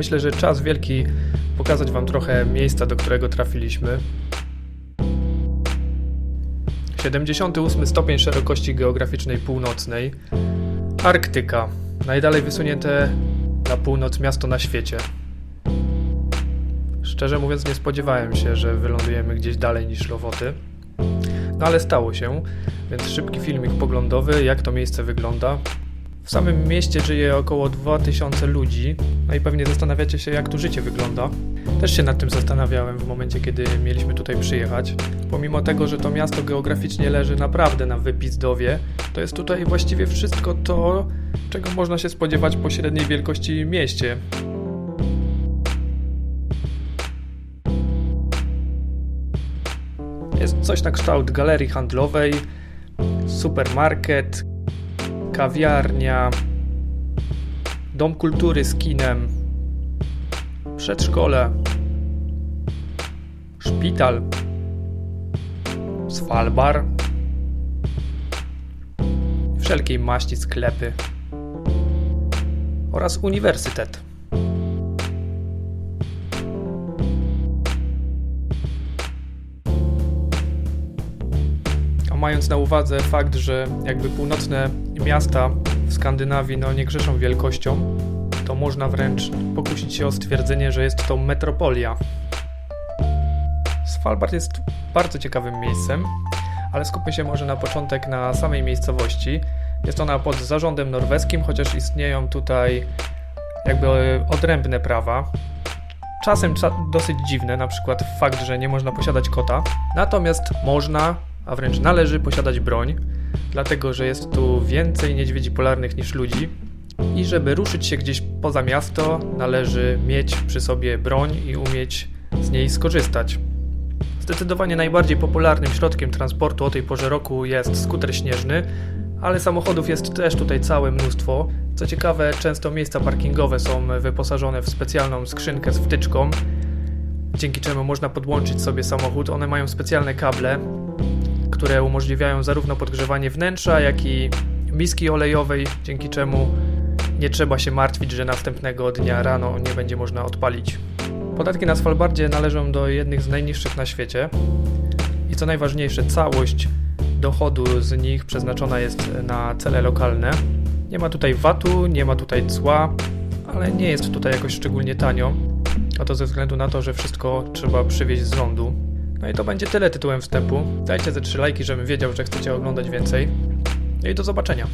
Myślę, że czas wielki pokazać Wam trochę miejsca, do którego trafiliśmy. 78 stopień szerokości geograficznej północnej. Arktyka. Najdalej wysunięte na północ miasto na świecie. Szczerze mówiąc, nie spodziewałem się, że wylądujemy gdzieś dalej niż Lowoty. No ale stało się, więc szybki filmik poglądowy, jak to miejsce wygląda. W samym mieście żyje około 2000 ludzi, no i pewnie zastanawiacie się, jak tu życie wygląda. Też się nad tym zastanawiałem w momencie, kiedy mieliśmy tutaj przyjechać. Pomimo tego, że to miasto geograficznie leży naprawdę na wypizdowie, to jest tutaj właściwie wszystko to, czego można się spodziewać po średniej wielkości mieście. Jest coś na kształt galerii handlowej, supermarket, kawiarnia, dom kultury z kinem, przedszkole, szpital, Svalbar, wszelkiej maści sklepy oraz uniwersytet. Mając na uwadze fakt, że jakby północne miasta w Skandynawii no, nie grzeszą wielkością, to można wręcz pokusić się o stwierdzenie, że jest to metropolia. Svalbard jest bardzo ciekawym miejscem, ale skupmy się może na początek na samej miejscowości. Jest ona pod zarządem norweskim, chociaż istnieją tutaj jakby odrębne prawa. Czasem cza- dosyć dziwne, na przykład fakt, że nie można posiadać kota. Natomiast można, a wręcz należy posiadać broń, dlatego że jest tu więcej niedźwiedzi polarnych niż ludzi. I żeby ruszyć się gdzieś poza miasto, należy mieć przy sobie broń i umieć z niej skorzystać. Zdecydowanie najbardziej popularnym środkiem transportu o tej porze roku jest skuter śnieżny, ale samochodów jest też tutaj całe mnóstwo. Co ciekawe, często miejsca parkingowe są wyposażone w specjalną skrzynkę z wtyczką, dzięki czemu można podłączyć sobie samochód. One mają specjalne kable, które umożliwiają zarówno podgrzewanie wnętrza, jak i miski olejowej, dzięki czemu nie trzeba się martwić, że następnego dnia rano nie będzie można odpalić. Podatki na Svalbardzie należą do jednych z najniższych na świecie i co najważniejsze, całość dochodu z nich przeznaczona jest na cele lokalne. Nie ma tutaj VAT-u, nie ma tutaj cła, ale nie jest tutaj jakoś szczególnie tanio. A to ze względu na to, że wszystko trzeba przywieźć z lądu. No i to będzie tyle tytułem wstępu. Dajcie ze trzy lajki, żebym wiedział, że chcecie oglądać więcej. No i do zobaczenia.